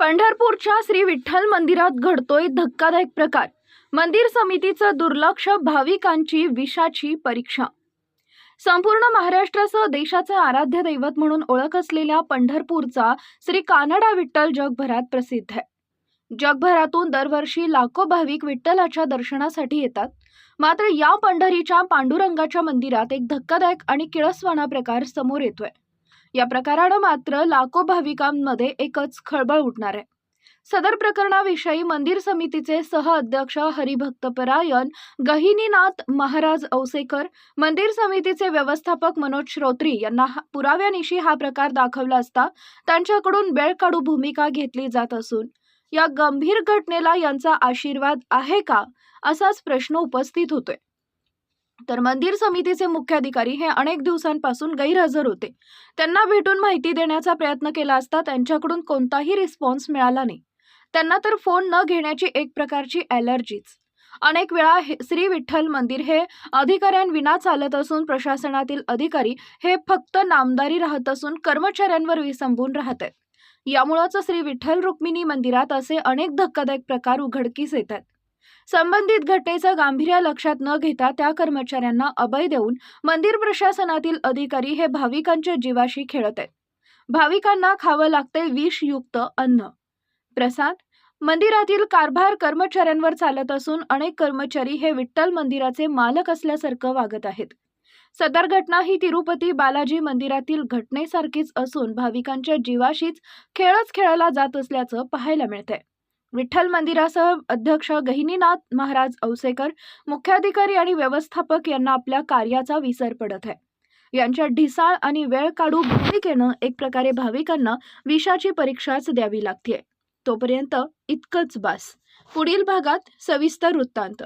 पंढरपूरच्या श्री विठ्ठल मंदिरात घडतोय धक्कादायक प्रकार. मंदिर समितीचं दुर्लक्ष भाविकांची विषाची परीक्षा. संपूर्ण महाराष्ट्रासह देशाचं आराध्य दैवत म्हणून ओळख असलेल्या पंढरपूरचा श्री कानडा विठ्ठल जगभरात प्रसिद्ध आहे. जगभरातून दरवर्षी लाखो भाविक विठ्ठलाच्या दर्शनासाठी येतात. मात्र या पंढरीच्या पांडुरंगाच्या मंदिरात एक धक्कादायक आणि किळसवाणा प्रकार समोर येतोय. या प्रकारानं मात्र लाखो भाविकांमध्ये एकच खळबळ उठणार आहे. सदर प्रकरणाविषयी मंदिर समितीचे सह अध्यक्ष हरिभक्तपरायण गहिनीनाथ महाराज औसेकर मंदिर समितीचे व्यवस्थापक मनोज श्रोत्री यांना हा- पुराव्यानिशी हा प्रकार दाखवला असता त्यांच्याकडून बेळकाडू काढू भूमिका घेतली जात असून या गंभीर घटनेला यांचा आशीर्वाद आहे का असाच प्रश्न उपस्थित होतोय. तर मंदिर समितीचे मुख्याधिकारी हे अनेक दिवसांपासून गैरहजर होते. त्यांना भेटून माहिती देण्याचा प्रयत्न केला असता त्यांच्याकडून कोणताही रिस्पॉन्स मिळाला नाही. त्यांना तर फोन न घेण्याची एक प्रकारची ॲलर्जीच. अनेक वेळा हे श्री विठ्ठल मंदिर हे अधिकाऱ्यांविना चालत असून प्रशासनातील अधिकारी हे फक्त नामदारी राहत असून कर्मचाऱ्यांवर विसंबून राहत आहेत. यामुळंच श्री विठ्ठल रुक्मिणी मंदिरात असे अनेक धक्कादायक प्रकार उघडकीस येतात. संबंधित घटनेचं गांभीर्य लक्षात न घेता त्या कर्मचाऱ्यांना अभय देऊन मंदिर प्रशासनातील अधिकारी हे भाविकांच्या जीवाशी खेळत आहेत. भाविकांना खावं लागतंय विषयुक्त अन्न. प्रसाद मंदिरातील कारभार कर्मचाऱ्यांवर चालत असून अनेक कर्मचारी हे विठ्ठल मंदिराचे मालक असल्यासारखं वागत आहेत. सदर घटना ही तिरुपती बालाजी मंदिरातील घटनेसारखीच असून भाविकांच्या जीवाशीच खेळच खेळला जात असल्याचं पाहायला मिळतंय. विठ्ठल मंदिरासह अध्यक्ष गहिनीनाथ महाराज औसेकर मुख्याधिकारी आणि व्यवस्थापक यांना आपल्या कार्याचा विसर पडत आहे. यांच्या ढिसाळ आणि वेळ काढू भूमिकेनं एक प्रकारे भाविकांना विषाची परीक्षाच द्यावी लागते तोपर्यंत इतकंच बास. पुढील भागात सविस्तर वृत्तांत.